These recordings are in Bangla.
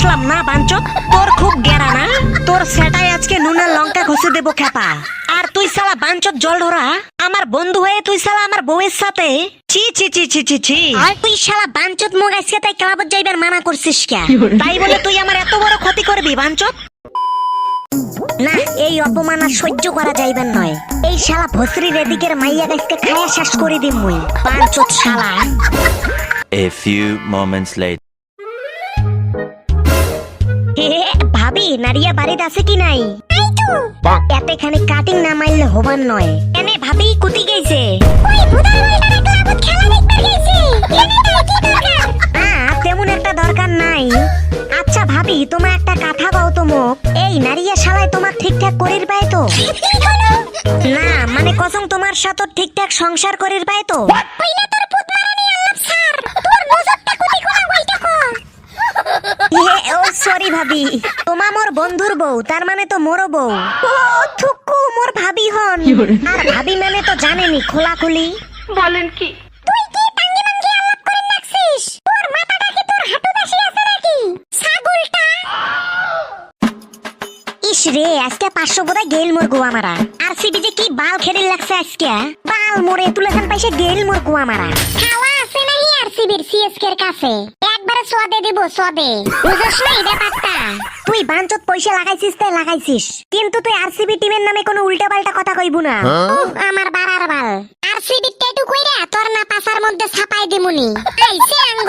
আসলাম না বাঞ্চত তোর খুব গেরা না? তোর সেটাই আজকে নুনের লঙ্কা ঘষে দেবো খেপা। আর তুই সালা বাঞ্চত জল ধরা আমার বন্ধু হয়ে তুই সালা আমার বউয়ের সাথে? ছি ছি ছি ছি ছি ছি। আর তুই শালা বাঞ্চত মুখ আজকে তাই ক্লাবত যাইবার মানা করছিস কে? তাই বলে তুই আমার এত বড় ক্ষতি করবি বাঞ্চত? না এই অপমান আর সহ্য করা যাইবেন নয়। এই শালা ভস্রির এদিকের মাইয়া গাছকে খায়া শেষ করে দিম মুই পাঁচত শালা। A few moments later. নারিয়া বাড়িতে আছে কি নাই? এতে খানি কাটিং না মারলে হবার নয়। এনে ভাবি কুতি গেছে। তেমন একটা দরকার নাই। আচ্ছা ভাবি তোমার একটা কথা কও তো মোক। এই নারিয়া শালায় তোমার ঠিকঠাক করির পায় তো? না মানে কসম তোমার সাথে ঠিকঠাক সংসার করির পায় তো? ইয়ে, ও সরি ভাবি। তোমা মোর বন্ধুর বউ তার মানে তো মোরও বউ। ও থুকু মোর ভাবি হন। আর ভাবি মানে তো জানেনি খোলাখুলি। বলেন কি? তুই কি টাঙ্গি মাঙ্গি আলাপ করে রাখছিস তোর মাথাটা কি তোর হাঁটু দাসি আছে নাকি? ছাগলটা। ইস রে আজকে পাঁচশো বোধহয় গেল মোর গোয়া মারা আর সিবি যে কি বাল খেলে লাগছে আজকে। বাল মোরে তুলেখান পাইছে গেল মোর গোয়া মারা খাওয়া আছে নাহি আর সিবির সিএসকে এর কাছে। একবারে সোয়াদে দিব সোয়াদে। বুঝছ না এই ব্যাপারটা? তুই বাঞ্চত পয়সা লাগাইছিস তাই লাগাইছিস। কিন্তু তুই আরসিবি টিমের নামে কোনো উল্টা পাল্টা কথা কইব না। উহ, আমার বাড়ার বাল। আরসিবি টেটু কইরা তোর না পাসার মধ্যে ছাপাই দিমুনি। আইছে আঙ্গুর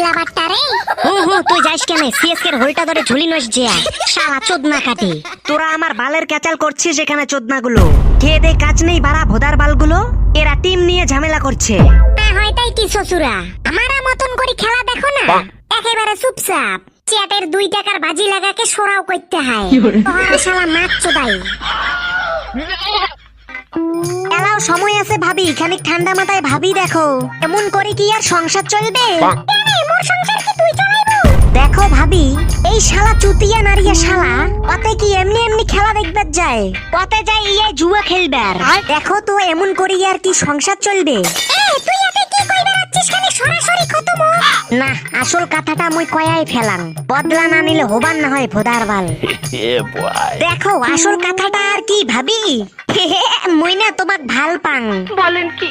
আরসিবি লাবারটা রে। হু হু তুই যাইস কেন? সিএসকে এর হোলটা ধরে ঝুলি নস জিয়া শালা চোদনা কাটি। তোরা আমার বালের ক্যাচাল করছিস এখানে চোদনাগুলো। কে দে কাজ নেই বাড়া ভোদার বালগুলো। এরা টিম নিয়ে ঝামেলা করছে। হয় তাই কি শ্বশুরা? আমারা মতন করে খেলা দেখো না? একেবারে চুপচাপ। চেটের দুই টাকার বাজি লাগাকে সরাও করতে হয়। তোহারা শালা মাছ চোদাই। এলাও সময় আছে ভাবি। খানিক ঠান্ডা মাথায় ভাবি দেখো। এমন করে কি আর সংসার চলবে? দেখো ভাবি এই শালা চুতিয়া নারিয়া শালা ওতে কি এমনি এমনি খেলা দেখবার যায়? পথে যায় ইয়ে জুয়া খেলবার। দেখো তো এমন করি আর কি সংসার চলবে? না আসল কথাটা মুই কয়াই ফেলাম। বদলা না নিলে হবার না হয় ভোদার বাল. দেখো আসল কথাটা আর কি ভাবি? মুই না তোমাক ভালো পাং। বলেন কি?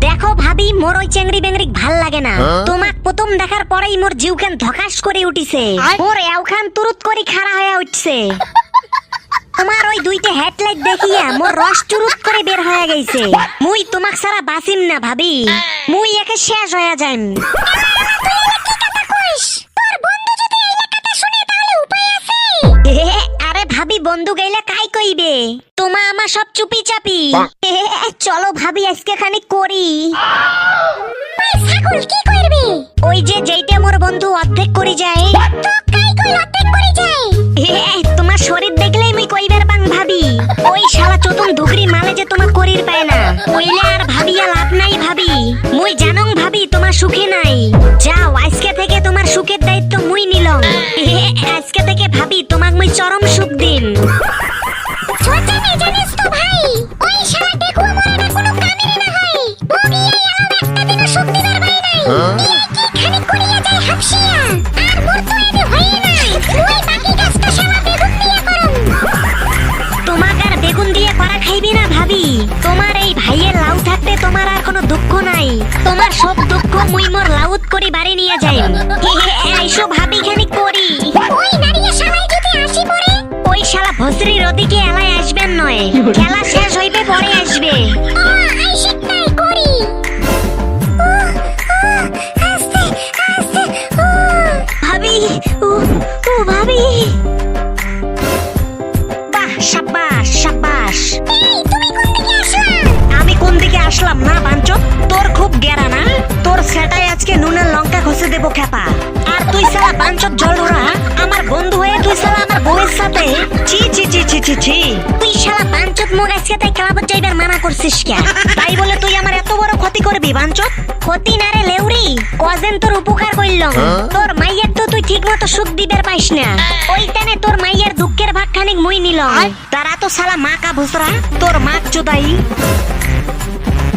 দেখো ভাবি মোর ওই চেংড়ি বেংড়ি ভালো লাগে না। তোমাক প্রথম দেখার পরেই মোর জিউখান ধকাস করে উঠিছে। মোর এওখান তুরুত করে খাড়া হয়ে উঠছে। তোমার ওই দুইটা হেডলাইট দেখিয়া মোর রস চুরুত করে বের হয়ে গেছে। মুই তোমাক সারা বাসিম না ভাবি। মুই একে শেষ হয়ে যাইম। আরে ভাবি বন্ধু গেলে কাই কইবে? তোমা আমার সব চুপি চাপি চলো ভাবি আজকে খানিক করি। ওই যে যেইটা মোর বন্ধু অর্ধেক করে যায়। এ, তোমার ধুকরি মালে যে তোমার করির পায় না। কইলে আর ভাবিয়া লাভ নাই ভাবি। মুই জানং ভাবি তোমার সুখে নাই। যাও আজকে থেকে তোমার সুখের দায়িত্ব মুই নিলং। এ, আজকে থেকে ভাবি তোমাক মুই চরম সুখ দিন জানিস তো ভাই ওই শালা দেখো আমার কোনো কামেরই না হয়। বগি এই একটা দিন সুখ দিবার ভাই নাই। নাই তোমার সব দুঃখ মুই মোর লাউত করি বাড়ি নিয়ে যাই। আইসো ভাবি খানি করি। ওই নারিয়া শালাই যদি আসি পড়ে। ওই শালা ভস্রির ওদিকে এলায় আসবেন নয়। খেলা শেষ হইবে পরে আসবে। ভাবি ও ও ভাবি। দেবো খেপা। আর তুই সালা বাঞ্চত জল ধরা আমার বন্ধু হয়ে তুই সালা আমার বউয়ের সাথে তুই বাঞ্চত মোর আজকে তাই ক্লাবত যাইবার মানা করছিস কে? তাই বলে তুই আমার এত বড় ক্ষতি করবি বাঞ্চত? ক্ষতি না রে লেউরি কজেন তোর উপকার করলাম তোর মাইয়ের তো তুই ঠিক মতো সুখ দিবার পাইস না। ওই টানে তোর মাইয়ের দুঃখের ভাগ খানিক মুই নিল। তারা তো সালা মা কা ভুসরা তোর মাক চোদাই।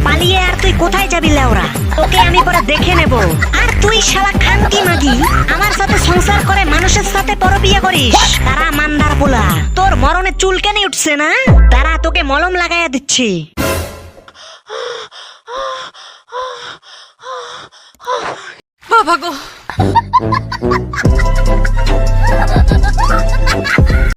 পালিয়ে আর তুই কোথায় যাবি লেওরা তোকে আমি পরে দেখে নেব। তুই শালা খান্তি মাগি, আমার সাথে সংসার করে মানুষের সাথে পর বিয়ে করিস। তারা মান্দার পোলা। তোর মরণে চুল কেন উঠছে না? তারা তোকে মলম লাগাইয়া দিচ্ছি। বাবা গো।